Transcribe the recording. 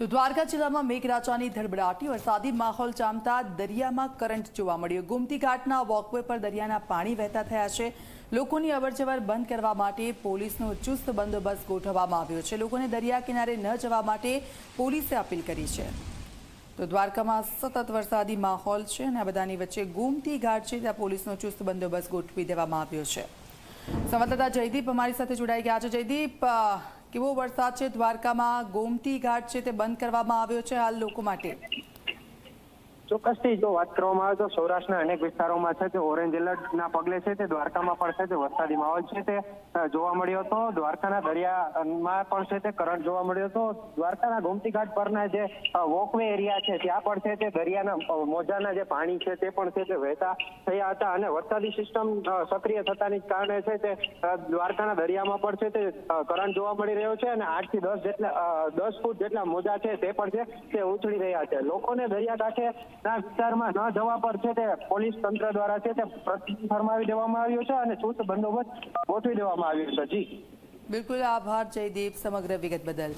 તો દ્વારકા જિલ્લામાં મેઘરાજાની ધડબડાટી, વરસાદી માહોલ જામતા દરિયામાં કરંટ જોવા મળ્યો. ગોમતી ઘાટના વોકવે પર દરિયાના પાણી વહેતા થયા છે. લોકોની અવરજવર બંધ કરવા માટે પોલીસનો ચુસ્ત બંદોબસ્ત ગોઠવવામાં આવ્યો છે. લોકોને દરિયા કિનારે ન જવા માટે પોલીસે અપીલ કરી છે. તો દ્વારકામાં સતત વરસાદી માહોલ છે અને આ બધાની વચ્ચે ગોમતી ઘાટ છે, ત્યાં પોલીસનો ચુસ્ત બંદોબસ્ત ગોઠવી દેવામાં આવ્યો છે. સંવાદદાતા જયદીપ અમારી સાથે જોડાઈ ગયા છે. જયદીપ કેવો વરસાદ છે? દ્વારકામાં ગોમતી ઘાટ છે તે બંધ કરવામાં આવ્યો છે હાલ લોકો માટે. ચોક્કસથી જો વાત કરવામાં આવે તો સૌરાષ્ટ્રના અનેક વિસ્તારોમાં છે તે ઓરેન્જ એલર્ટના પગલે છે તે દ્વારકામાં પણ છે તે વરસાદી માહોલ છે તે જોવા મળ્યો હતો. દ્વારકાના દરિયામાં પણ છે તે કરંટ જોવા મળ્યો હતો. દ્વારકાના ગોમતી ઘાટ પરના જે વોકવે એરિયા છે ત્યાં પણ છે તે દરિયાના મોજાના જે પાણી છે તે પણ છે તે વહેતા થયા હતા અને વરસાદી સિસ્ટમ સક્રિય થતાની કારણે છે તે દ્વારકાના દરિયામાં પણ છે તે કરંટ જોવા મળી રહ્યો છે અને આઠથી દસ જેટલા દસ ફૂટ જેટલા મોજા છે તે પણ છે તે ઉછળી રહ્યા છે. લોકોને દરિયાકાંઠે ના વિસ્તારમાં ન જવા પર છે તે પોલીસ તંત્ર દ્વારા છે તે પ્રતિબંધ ફરમાવી દેવામાં આવ્યો છે અને ચુસ્ત બંદોબસ્ત ગોઠવી દેવામાં આવ્યો છે. જી. બિલકુલ આભાર, જયદીપ, સમગ્ર વિગત બદલ.